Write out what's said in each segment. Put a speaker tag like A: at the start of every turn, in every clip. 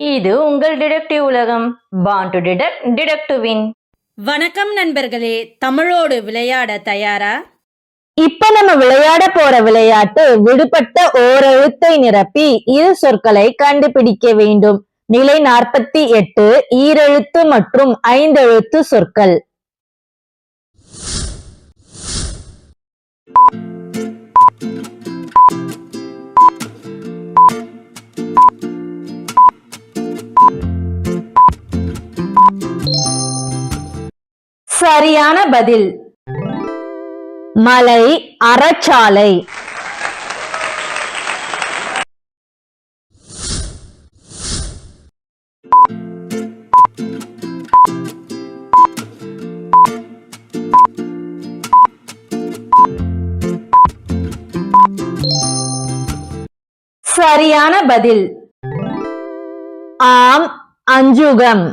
A: இது உங்கள் டிடெக்டிவ் உலகம். Born to detect detect to win
B: வணக்கம் நண்பர்களே தமிழோடு விளையாட தயாரா?
C: இப்ப நம்ம விளையாட போற விளையாட்டு விடுபட்ட ஓரெழுத்தை நிரப்பி இரு சொற்களை கண்டுபிடிக்க வேண்டும். நிலை நாற்பத்தி எட்டு ஈரெழுத்து மற்றும் ஐந்தெழுத்து சொற்கள். சரியான பதில். மலை அறச்சாலை. சரியான பதில். ஆம் அஞ்சுகம்.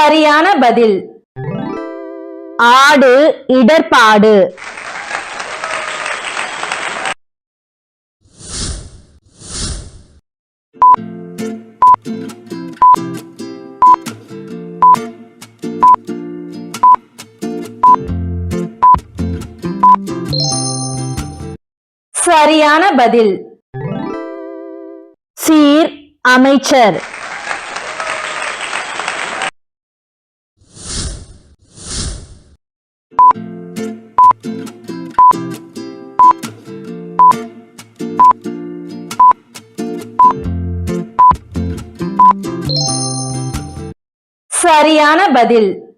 C: சரியான பதில். ஆடு இடர்பாடு. சரியான பதில். சீர் அமைச்சர். சரியான பதில்.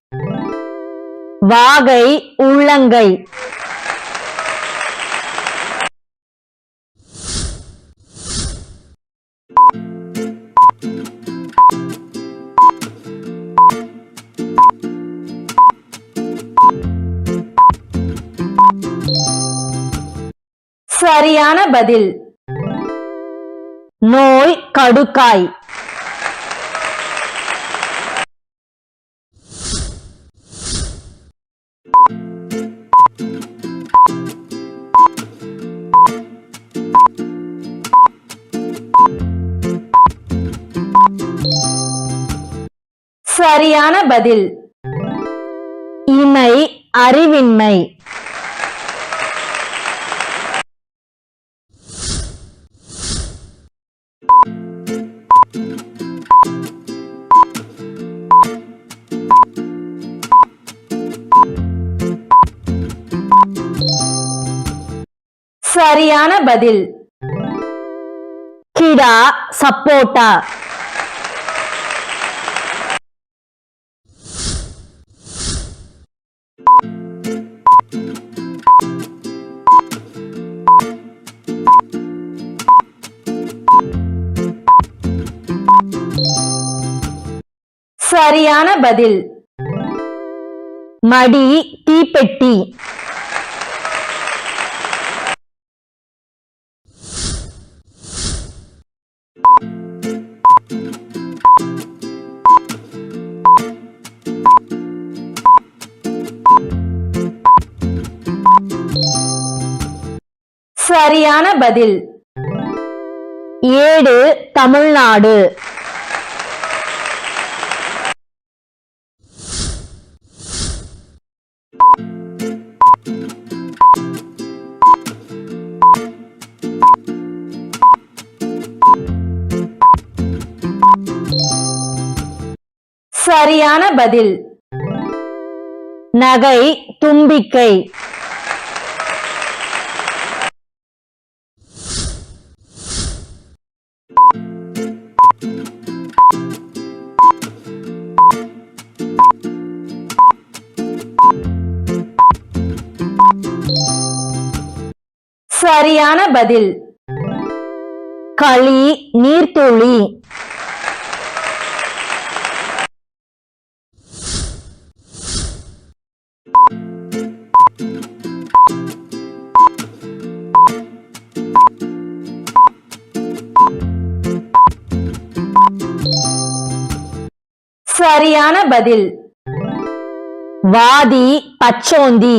C: வாகை உள்ளங்கை. சரியான பதில். நோய் கடுக்காய். சரியான பதில். இமை அறிவின்மை. சரியான பதில். கிடா சப்போட்டா. சரியான பதில். மடி தீப்பெட்டி. சரியான பதில். ஏடு தமிழ்நாடு. சரியான பதில். நகை தும்பிக்கை. சரியான பதில். களி நீர்த்துளி. சரியான பதில். வாதி பச்சோந்தி.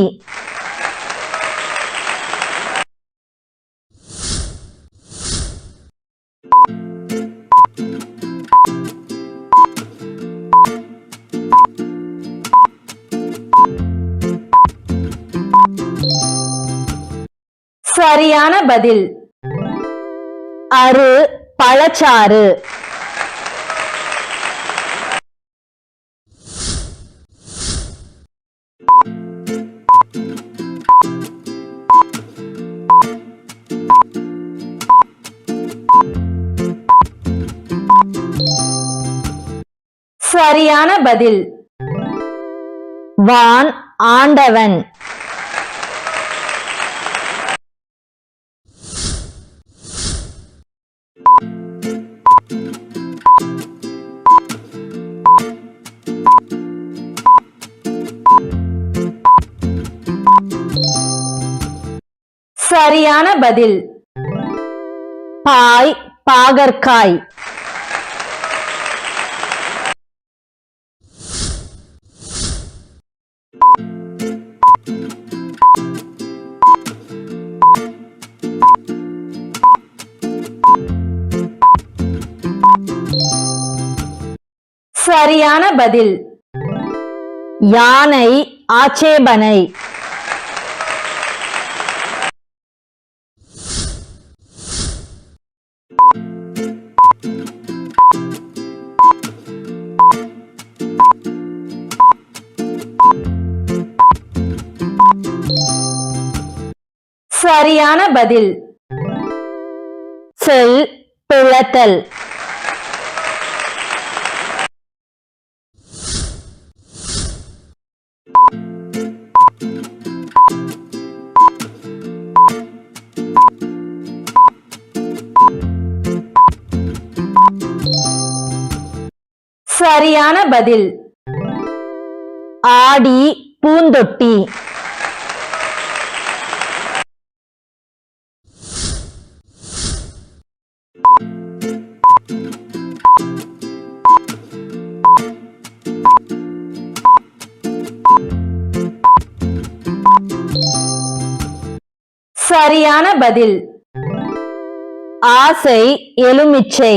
C: சரியான பதில். அரு பழச்சாறு. சரியான பதில். வான் ஆண்டவன். சரியான பதில். பாய் பாகற்காய். சரியான பதில். யானை ஆட்சேபனை. சரியான பதில். செல் பிளத்தல். சரியான பதில். ஆடி பூந்தொட்டி. சரியான பதில். ஆசை எலுமிச்சை.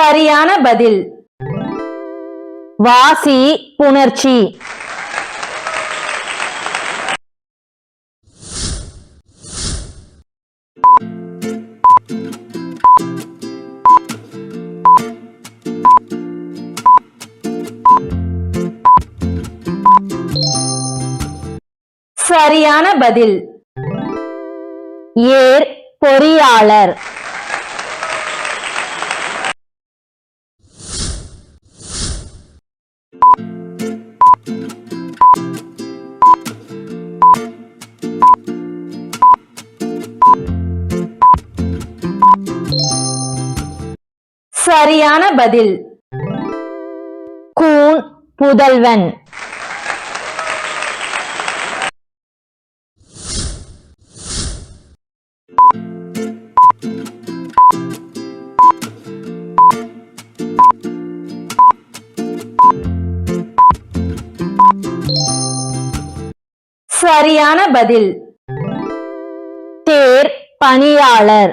C: சரியான பதில். வாசி புணர்ச்சி. சரியான பதில். ஏர் பொறியாளர். சரியான பதில். கூன் புதல்வன். சரியான பதில். தேர் பணியாளர்.